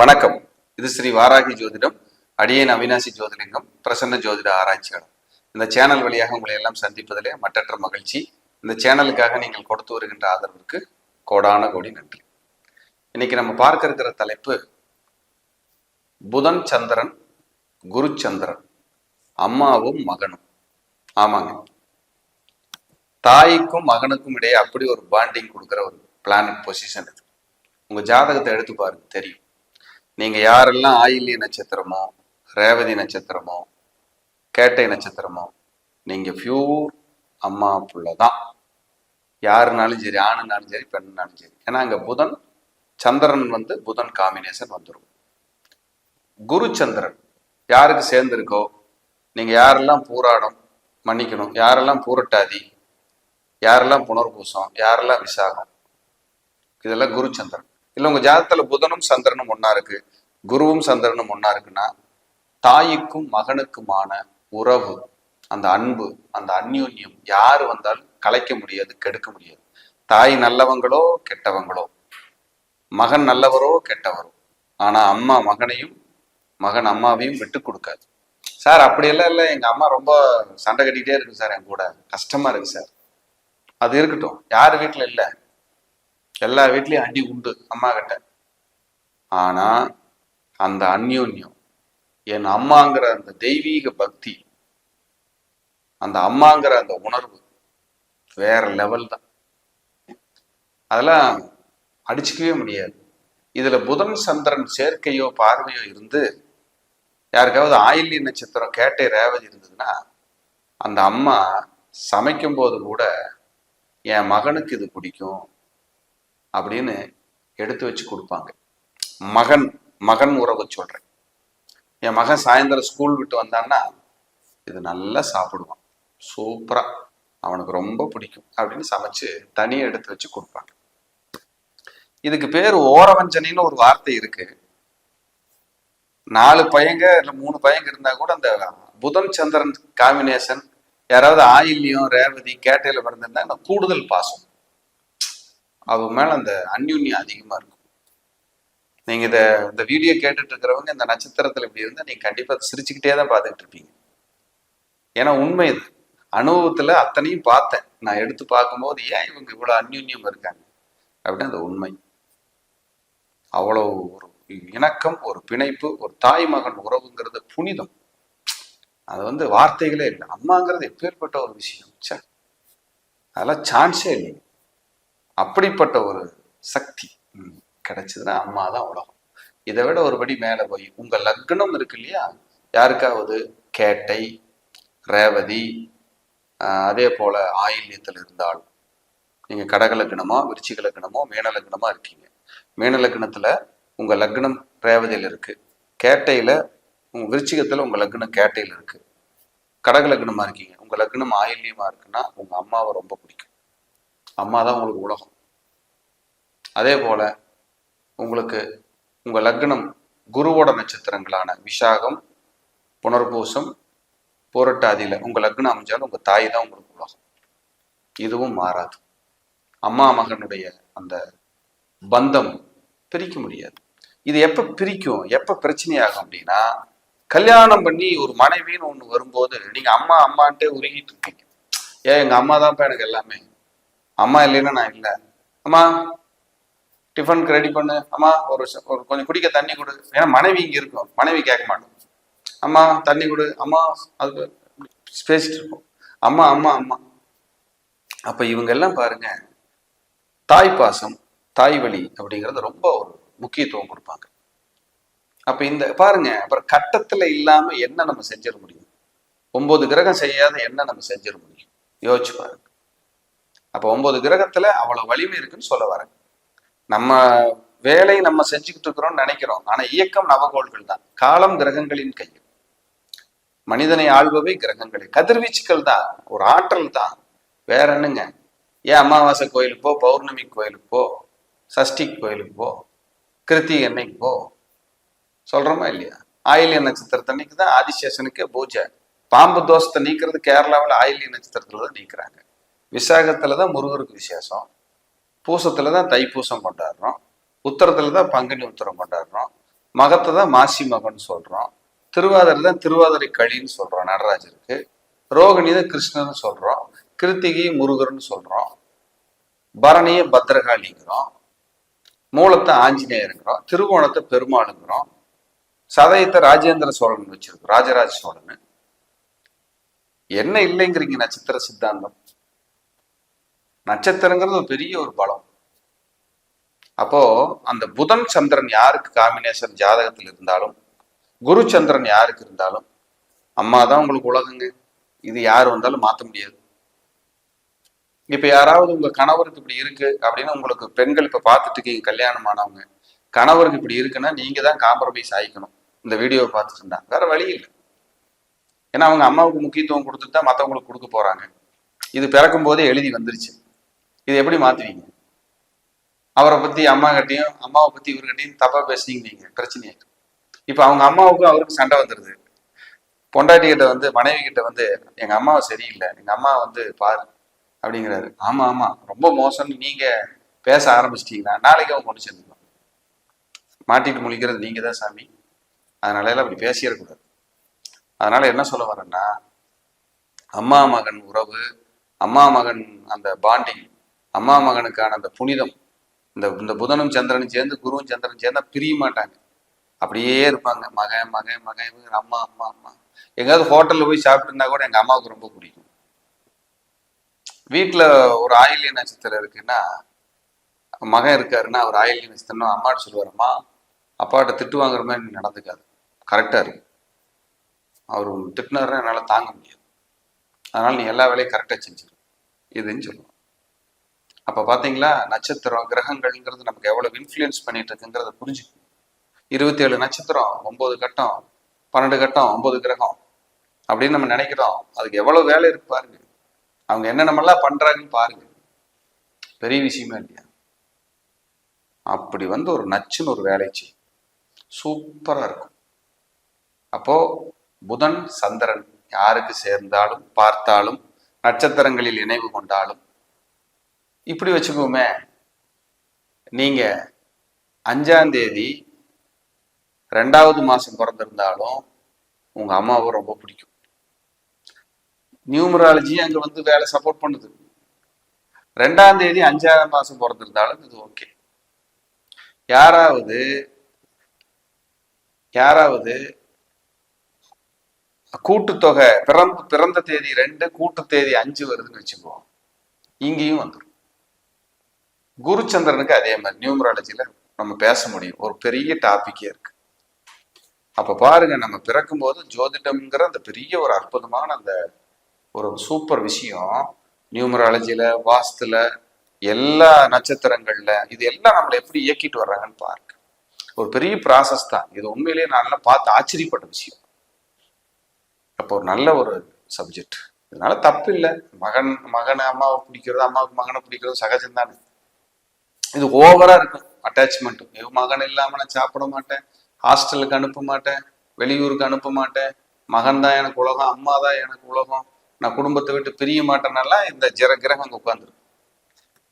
வணக்கம். இது ஸ்ரீ வாராகி ஜோதிடம் அடியேன் அவினாசி ஜோதிலிங்கம் பிரசன்ன ஜோதிட ஆராய்ச்சியாளர். இந்த சேனல் வழியாக உங்களை எல்லாம் சந்திப்பதிலே மற்றற்ற மகிழ்ச்சி. இந்த சேனலுக்காக நீங்கள் கொடுத்து வருகின்ற ஆதரவிற்கு கோடான கோடி நன்றி. இன்னைக்கு நம்ம பார்க்க இருக்கிற தலைப்பு புதன் சந்திரன் குரு சந்திரன் அம்மாவும் மகனும். ஆமாங்க. தாய்க்கும் மகனுக்கும் இடையே அப்படி ஒரு பாண்டிங் கொடுக்குற ஒரு பிளானட் பொசிஷன் இது. உங்க ஜாதகத்தை எடுத்து பாருங்க தெரியும். நீங்க யாரெல்லாம் ஆயில்ய நட்சத்திரமோ ரேவதி நட்சத்திரமோ கேட்டை நட்சத்திரமோ நீங்க பியூர் அம்மா புள்ள தான் யாருனாலும் சரி ஆணுனாலும் சரி பெண்ணுனாலும் சரி. ஏன்னா அங்க புதன் சந்திரன் வந்து புதன் காம்பினேஷன் வந்துடும் குரு சந்திரன் யாருக்கு சேர்ந்துருக்கோ நீங்க யாரெல்லாம் பூராடம் மன்னிக்கணும் யாரெல்லாம் பூரட்டாதி யாரெல்லாம் புனர்பூசம் யாரெல்லாம் விசாகம் இதெல்லாம் குரு சந்திரன். இல்ல உங்க ஜாதகத்துல புதனும் சந்திரனும் ஒன்னா இருக்கு குருவும் சந்திரனும் ஒன்னா இருக்குன்னா தாய்க்கும் மகனுக்குமான உறவு அந்த அன்பு அந்த அந்யோன்யம் யாரு வந்தாலும் கலைக்க முடியாது கெடுக்க முடியாது. தாய் நல்லவங்களோ கெட்டவங்களோ. மகன் நல்லவரோ கெட்டவரோ. ஆனா அம்மா மகனையும் மகன் அம்மாவையும் விட்டு கொடுக்காது. சார் அப்படியெல்லாம் இல்லை. எங்க அம்மா ரொம்ப சண்டை கட்டிக்கிட்டே இருக்கு சார் என் கூட. கஷ்டமா இருக்கு சார். அது இருக்கட்டும். யார் வீட்டுல இல்லை. எல்லா வீட்லயும் அடி உண்டு அம்மா கிட்ட. ஆனா அந்த அந்யோன்யம் என் அம்மாங்கிற அந்த தெய்வீக பக்தி அந்த அம்மாங்கிற அந்த உணர்வு வேற லெவல் தான். அதெல்லாம் அடிச்சுக்கவே முடியாது. இதுல புதன் சந்திரன் சேர்க்கையோ பார்வையோ இருந்து யாருக்காவது ஆயில்லி நட்சத்திரம் கேட்டை ரேவதி இருந்ததுன்னா அந்த அம்மா சமைக்கும் போது கூட என் மகனுக்கு இது பிடிக்கும் அப்படின்னு எடுத்து வச்சு கொடுப்பாங்க. மகன் மகன் உறவு சொல்றேன். என் மகன் சாயந்தரம் ஸ்கூல் விட்டு வந்தான்னா இது நல்லா சாப்பிடுவான். சூப்பரா. அவனுக்கு ரொம்ப பிடிக்கும் அப்படின்னு சமைச்சு தனியாக எடுத்து வச்சு கொடுப்பாங்க. இதுக்கு பேர் ஓரவஞ்சனின்னு ஒரு வார்த்தை இருக்கு. நாலு பையங்க இல்ல மூணு பையங்க இருந்தா கூட அந்த புதன் சந்திரன் காம்பினேஷன் யாராவது ஆயில்யம் ரேவதி கேட்டையில பிறந்திருந்தா கூடுதல் பாசம். அவங்க மேலே அந்த அந்யுன்யம் அதிகமாக இருக்கும். நீங்கள் இதை இந்த வீடியோ கேட்டுட்டு இருக்கிறவங்க இந்த நட்சத்திரத்தில் இப்படி இருந்தால் நீங்கள் கண்டிப்பாக சிரிச்சுக்கிட்டே தான் பார்த்துட்டு இருப்பீங்க. ஏன்னா உண்மை இது. அனுபவத்தில் அத்தனையும் பார்த்தேன். நான் எடுத்து பார்க்கும்போது ஏன் இவங்க இவ்வளோ அந்யுன்யம் இருக்காங்க? அப்படின்னு அந்த உண்மை. அவ்வளவு ஒரு இணக்கம் ஒரு பிணைப்பு ஒரு தாய் மகன் உறவுங்கிறது புனிதம். அது வந்து வார்த்தைகளே இல்லை. அம்மாங்கிறது எப்பேற்பட்ட ஒரு விஷயம். ச்சே. அதெல்லாம் சான்ஸே இல்லை அப்படிப்பட்ட ஒரு சக்தி கிடைச்சதுன்னா அம்மா தான் உலகம் இதை விட ஒருபடி மேலே போய் உங்கள் லக்னம் இருக்கு இல்லையா? யாருக்காவது கேட்டை ரேவதி அதே போல ஆயில்யத்தில் இருந்தால் நீங்கள் கடக லக்னமோ விருச்சிக லக்னமோ மேன லக்னமா இருக்கீங்க. மேன உங்கள் லக்னம் ரேவதியில் இருக்குது கேட்டையில் உங்கள் விருச்சிகத்தில் உங்கள் லக்னம் கேட்டையில் இருக்குது கடகலக்னமாக இருக்கீங்க. உங்கள் லக்னம் ஆயில்யமாக இருக்குன்னா உங்கள் அம்மாவை ரொம்ப பிடிக்கும். அம்மா தான் உங்களுக்கு உலகம். அதே போல உங்களுக்கு உங்க லக்னம் குருவோட நட்சத்திரங்களான விஷாகம் புனர்பூசம் பூரட்டாதியில உங்க லக்னம் அமைஞ்சாலும் உங்க தாய் தான் உங்களுக்கு உலகம். இதுவும் மாறாது. அம்மா மகனுடைய அந்த பந்தம் பிரிக்க முடியாது. இது எப்ப பிரிக்கும் எப்ப பிரச்சனையாகும் அப்படின்னா கல்யாணம் பண்ணி ஒரு மனைவின்னு ஒண்ணு வரும்போது நீங்க அம்மா அம்மான்ட்டே உருகிட்டு இருக்கீங்க ஏன் எங்க அம்மா தான்ப்பா எனக்கு எல்லாமே? அம்மா இல்லைன்னா நான் இல்லை. அம்மா டிஃபனுக்கு ரெடி பண்ணு. அம்மா ஒரு ஒரு கொஞ்சம் குடிக்க தண்ணி கொடு. ஏன்னா மனைவி இங்கே இருக்கும். மனைவி கேட்க மாட்டோம். அம்மா தண்ணி கொடு. அம்மா அது பேசிட்டு இருப்போம். அம்மா அம்மா அம்மா. அப்போ இவங்க எல்லாம் பாருங்க தாய் பாசம் தாய் வழி அப்படிங்கிறது ரொம்ப ஒரு முக்கியத்துவம் கொடுப்பாங்க. அப்ப இந்த பாருங்க அப்புறம் கட்டத்துல இல்லாம என்ன நம்ம செஞ்சிட முடியும்? ஒன்பது கிரகம் செய்யாத என்ன நம்ம செஞ்சிட முடியும்? யோசிச்சு பாருங்க. அப்போ ஒன்பது கிரகத்துல அவ்வளவு வலிமை இருக்குன்னு சொல்ல வரேன். நம்ம வேலை நம்ம செஞ்சுக்கிட்டு இருக்கிறோம்னு நினைக்கிறோம். ஆனா இயக்கம் நவகோள்கள் தான். காலம் கிரகங்களின் கையில். மனிதனை ஆள்பவை கிரகங்களே. கதிர்வீச்சுக்கள் தான். ஒரு ஆற்றல் தான். வேற என்னங்க? ஏன் அமாவாசை கோயிலுக்கு போ பௌர்ணமி கோயிலுக்கு போ சஷ்டி கோயிலுக்கு போ கிருத்திகை அன்னைக்கு போ. சொல்றோமா இல்லையா? ஆயில்ய நட்சத்திரத்தன்னைக்கு தான் ஆதிசேஷனுக்கு பூஜை. பாம்பு தோஷத்தை நீக்கிறது கேரளாவில் ஆயில்ய நட்சத்திரத்துல தான் நீக்கிறாங்க. விசாகத்தில் தான் முருகருக்கு விசேஷம். பூசத்தில் தான் தைப்பூசம் கொண்டாடுறோம். உத்தரத்தில் தான் பங்குனி உத்தரம் கொண்டாடுறோம். மகத்தை தான் மாசி மகன் சொல்றோம். திருவாதிரை தான் திருவாதிரை களின்னு சொல்கிறோம் நடராஜருக்கு. ரோகிணி தான் கிருஷ்ணர்னு சொல்றோம். கிருத்திகை முருகர்னு சொல்றோம். பரணியை பத்ரகாளிங்கிறோம். மூலத்தை ஆஞ்சநேயருங்கிறோம். திருவோணத்தை பெருமாளுங்கிறோம். சதயத்தை ராஜேந்திர சோழன் வச்சிருக்கோம் ராஜராஜ சோழன். என்ன இல்லைங்கிறீங்க நட்சத்திர சித்தாந்தம். நட்சத்திரங்கிறது ஒரு பெரிய ஒரு பலம். அப்போ அந்த புதன் சந்திரன் யாருக்கு காம்பினேஷன் ஜாதகத்தில் இருந்தாலும் குரு சந்திரன் யாருக்கு இருந்தாலும் அம்மா தான் உங்களுக்கு உலகங்க. இது யார் வந்தாலும் மாற்ற முடியாது. இப்ப யாராவது உங்க கணவருக்கு இப்படி இருக்கு அப்படின்னு உங்களுக்கு பெண்கள் இப்ப பார்த்துட்டு இருக்கீங்க கல்யாணம் ஆனவங்க. கணவருக்கு இப்படி இருக்குன்னா நீங்க தான் காம்ப்ரமைஸ் ஆகிக்கணும் இந்த வீடியோவை பார்த்துட்டு இருந்தா. வேற வழி இல்லை. ஏன்னா அவங்க அம்மாவுக்கு முக்கியத்துவம் கொடுத்துட்டு தான் மற்றவங்களுக்கு கொடுக்க போறாங்க. இது பிறக்கும் போதே எழுதி வந்துருச்சு. இது எப்படி மாத்துவீங்க? அவரை பத்தி அம்மா கிட்டையும் அம்மாவை பத்தி இவர்கிட்டையும் தப்பா பேசுனீங்க நீங்க பிரச்சனையை இப்ப அவங்க அம்மாவுக்கும் அவருக்கும் சண்டை வந்துருது. பொண்டாட்டி கிட்ட வந்து மனைவி கிட்ட வந்து எங்க அம்மாவை சரியில்லை. எங்க அம்மா வந்து பாரு அப்படிங்கிறாரு. ஆமா ஆமா. ரொம்ப மோசம்னு நீங்க பேச ஆரம்பிச்சிட்டீங்கன்னா நாளைக்கு அவங்க கொண்டு சேர்ந்துக்கலாம் மாட்டிட்டு முழிக்கிறது நீங்க தான் சாமி. அதனால எல்லாம் அப்படி பேசிடக்கூடாது அதனால என்ன சொல்ல வரேன்னா அம்மா மகன் உறவு அம்மா மகன் அந்த பாண்டிங் அம்மா மகனுக்கான அந்த புனிதம் இந்த இந்த புதனும் சந்திரனும் சேர்ந்து குருவும் சந்திரனும் சேர்ந்தா பிரிய மாட்டாங்க. அப்படியே இருப்பாங்க. மகன் மகன் மகன் இவங்க அம்மா அம்மா அம்மா. எங்கேயாவது ஹோட்டலில் போய் சாப்பிட்டுருந்தா கூட எங்கள் அம்மாவுக்கு ரொம்ப பிடிக்கும். வீட்டில் ஒரு ஆயில்ய நட்சத்திரம் இருக்குன்னா மகன் இருக்காருன்னா அவர் ஆயில்ய நட்சத்திரம் அம்மாட்ட சொல்லுவாரம்மா அப்பாட்ட திட்டு வாங்குற மாதிரி நடந்துக்காது. கரெக்டாக இருக்கு அவர் திட்டினாருன்னா என்னால் தாங்க முடியாது. அதனால் நீ எல்லா வேலையும் கரெக்டாக செஞ்சிடும் இதுன்னு சொல்லுவோம் அப்போ பார்த்தீங்களா நட்சத்திரம் கிரகங்கள்ங்கிறது நமக்கு எவ்வளவு இன்ஃப்ளூயன்ஸ் பண்ணிட்டு இருக்குங்கிறத புரிஞ்சுக்கணும். இருபத்தி ஏழு நட்சத்திரம் ஒன்பது கட்டம் பன்னெண்டு கட்டம் ஒன்பது கிரகம் அப்படின்னு நம்ம நினைக்கிறோம். அதுக்கு எவ்வளவு வேலை இருக்கு பாருங்க. அவங்க என்னென்னமெல்லாம் பண்றாங்கன்னு பாருங்க. பெரிய விஷயமே இல்லையா? அப்படி வந்து ஒரு நச்சுன்னு ஒரு வேலை செய்யும். சூப்பரா இருக்கும். அப்போ புதன் சந்திரன் யாருக்கு சேர்ந்தாலும் பார்த்தாலும் நட்சத்திரங்களில் இணைவு கொண்டாலும் இப்படி வச்சுக்கோமே நீங்க அஞ்சாம் தேதி ரெண்டாவது மாசம் பிறந்திருந்தாலும் உங்க அம்மாவை ரொம்ப பிடிக்கும். நியூமராலஜி அங்க வந்து வேலை சப்போர்ட் பண்ணுது. ரெண்டாம் தேதி அஞ்சாவது மாசம் பிறந்திருந்தாலும் இது ஓகே யாராவது யாராவது கூட்டுத்தொகை பிறந்த பிறந்த தேதி ரெண்டு கூட்டு தேதி அஞ்சு வருதுன்னு வச்சுக்குவோம் இங்கேயும் வந்துடும் குருச்சந்திரனுக்கு அதே மாதிரி நியூமராலஜில நம்ம பேச முடியும். ஒரு பெரிய டாபிக்கே இருக்கு. அப்ப பாருங்க நம்ம பிறக்கும்போது ஜோதிடம்ங்கிற அந்த பெரிய ஒரு அற்புதமான அந்த ஒரு சூப்பர் விஷயம் நியூமராலஜியில வாஸ்துல எல்லா நட்சத்திரங்கள்ல இது எல்லாம் நம்மளை எப்படி இயக்கிட்டு வர்றாங்கன்னு பாருங்க. ஒரு பெரிய ப்ராசஸ் தான். இது உண்மையிலேயே நான் பார்த்து ஆச்சரியப்பட்ட விஷயம். அப்போ ஒரு நல்ல ஒரு சப்ஜெக்ட் இதனால தப்பு இல்லை மகன் மகனை அம்மாவை பிடிக்கிறது அம்மாவுக்கு மகனை பிடிக்கிறது சகஜம்தானே. இது ஓவரா இருக்கும். அட்டாச்மெண்ட் மகன் இல்லாம நான் சாப்பிட மாட்டேன். ஹாஸ்டலுக்கு அனுப்ப மாட்டேன். வெளியூருக்கு அனுப்ப மாட்டேன். மகன் தான் எனக்கு உலகம் அம்மா தான் எனக்கு உலகம். நான் குடும்பத்தை விட்டு பிரிய மாட்டேனால இந்த ஜிர கிரகம் அங்கே உட்காந்துருக்கும்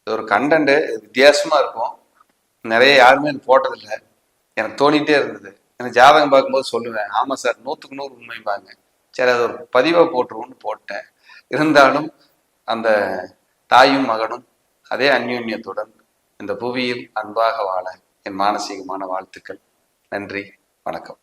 இது ஒரு கண்டென்ட் வித்தியாசமா இருக்கும். நிறைய யாருமே எனக்கு போட்டதில்லை. எனக்கு தோணிட்டே இருந்தது. எனக்கு ஜாதகம் பார்க்கும்போது சொல்லுவேன் ஆமா சார் நூற்றுக்கு நூறு உண்மைப்பாங்க சரி அது ஒரு பதிவாக போட்டுருவோம்னு போட்டேன். இருந்தாலும் அந்த தாயும் மகனும் அதே அந்யோன்யத்துடன் இந்த புவியில் அன்பாக வாழ என் மானசீகமான வாழ்த்துக்கள். நன்றி. வணக்கம்.